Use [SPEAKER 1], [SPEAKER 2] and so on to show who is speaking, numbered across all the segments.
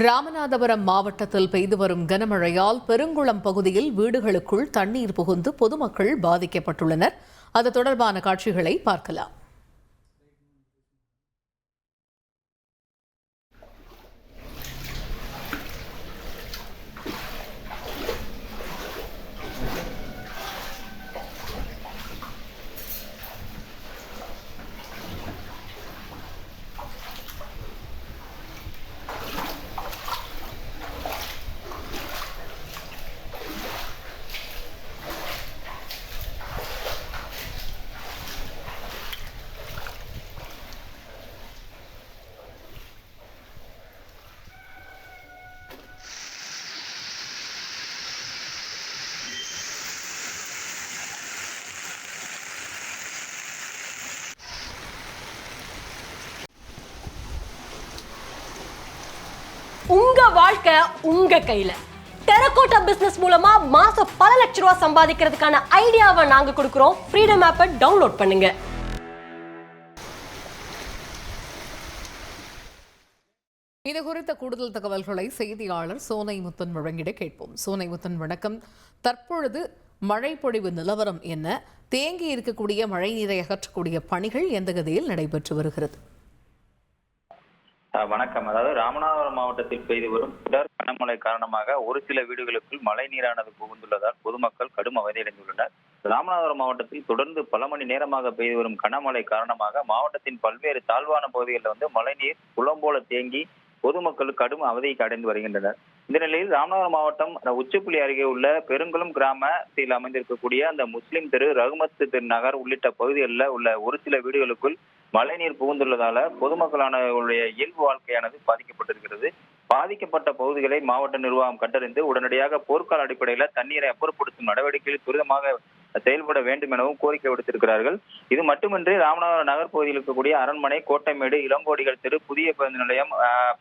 [SPEAKER 1] ராமநாதபுரம் மாவட்டத்தில் பெய்து வரும் கனமழையால் பெருங்குளம் பகுதியில் வீடுகளுக்குள் தண்ணீர் புகுந்து பொதுமக்கள் பாதிக்கப்பட்டுள்ளனர். அது தொடர்பான காட்சிகளை பார்க்கலாம்.
[SPEAKER 2] உங்க வாழ்க்கை உங்க கையில. டெரகோட்டா பிசினஸ் மூலமா மாசம் பல லட்ச ரூபாய் சம்பாதிக்கிறதுக்கான ஐடியாவை நாங்க கொடுக்குறோம். ஃப்ரீடம் ஆப்பை டவுன்லோட் பண்ணுங்க.
[SPEAKER 1] இது குறித்த கூடுதல் தகவல்களை செய்தியாளர் சோனை முத்தன் வழங்கிட கேட்போம். சோனை முத்தன் வணக்கம். தற்பொழுது மழை பொழிவு நிலவரம் என்ன? தேங்கி இருக்கக்கூடிய மழைநீரை அகற்றக்கூடிய பணிகள் எந்த கதையில் நடைபெற்று வருகிறது?
[SPEAKER 3] வணக்கம். அதாவது ராமநாதபுரம் மாவட்டத்தில் பெய்து வரும் தொடர் கனமழை காரணமாக ஒரு சில வீடுகளுக்குள் மழை நீரானது புகுந்துள்ளதால் பொதுமக்கள் கடும் அவதியடைந்துள்ளனர். ராமநாதபுரம் மாவட்டத்தில் தொடர்ந்து பல மணி நேரமாக பெய்து வரும் கனமழை காரணமாக மாவட்டத்தின் பல்வேறு தாழ்வான பகுதிகளில் வந்து மழைநீர் குளம் போல தேங்கி பொதுமக்கள் கடும் அவதிக்கு அடைந்து வருகின்றனர். இந்த நிலையில் ராமநாதபுரம் மாவட்டம் உச்சிப்புலி அருகே உள்ள பெருங்குளம் கிராமத்தில் அமைந்திருக்கக்கூடிய அந்த முஸ்லிம் தெரு ரகுமத்து தெரு நகர் உள்ளிட்ட பகுதிகளில் உள்ள ஒரு சில வீடுகளுக்குள் மழைநீர் புகுந்துள்ளதால பொதுமக்களானவர்களுடைய இயல்பு வாழ்க்கையானது பாதிக்கப்பட்டிருக்கிறது. பாதிக்கப்பட்ட பகுதிகளை மாவட்ட நிர்வாகம் கண்டறிந்து உடனடியாக போர்க்கால அடிப்படையில் தண்ணீரை அப்புறப்படுத்தும் நடவடிக்கையில் துரிதமாக செயல்பட வேண்டும் எனவும் கோரிக்கை விடுத்திருக்கிறார்கள். இது மட்டுமின்றி ராமநாதபுரம் நகர் பகுதியில் இருக்கக்கூடிய அரண்மனை கோட்டைமேடு இளங்கோடிகள் தெரு புதிய பேருந்து நிலையம்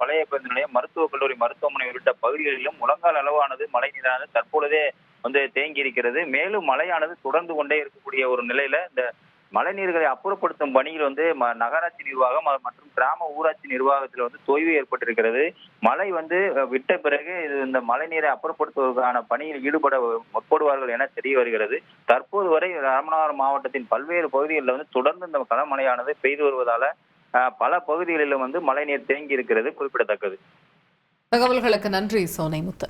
[SPEAKER 3] பழைய பேருந்து நிலையம் மருத்துவக் கல்லூரி மருத்துவமனை உள்ளிட்ட பகுதிகளிலும் முழங்கால் அளவானது மழை நீரானது தற்பொழுதே வந்து தேங்கி இருக்கிறது மேலும் மழையானது தொடர்ந்து கொண்டே இருக்கக்கூடிய ஒரு நிலையில இந்த மழைநீர்களை அப்புறப்படுத்தும் பணியில் வந்து நகராட்சி நிர்வாகம் மற்றும் கிராம ஊராட்சி நிர்வாகத்தில் வந்து தொய்வு ஏற்பட்டிருக்கிறது. மழை வந்து விட்ட பிறகு இது இந்த மழைநீரை அப்புறப்படுத்துவதற்கான பணியில் ஈடுபட முற்படுவார்கள் என தெரிய வருகிறது. தற்போது வரை ராமநாதபுரம் மாவட்டத்தின் பல்வேறு பகுதிகளில் வந்து தொடர்ந்து இந்த கனமழையானது பெய்து வருவதால அஹ், பல பகுதிகளிலும் வந்து மழைநீர் தேங்கி இருக்கிறது குறிப்பிடத்தக்கது.
[SPEAKER 1] தகவல்களுக்கு நன்றி சோனை முத்து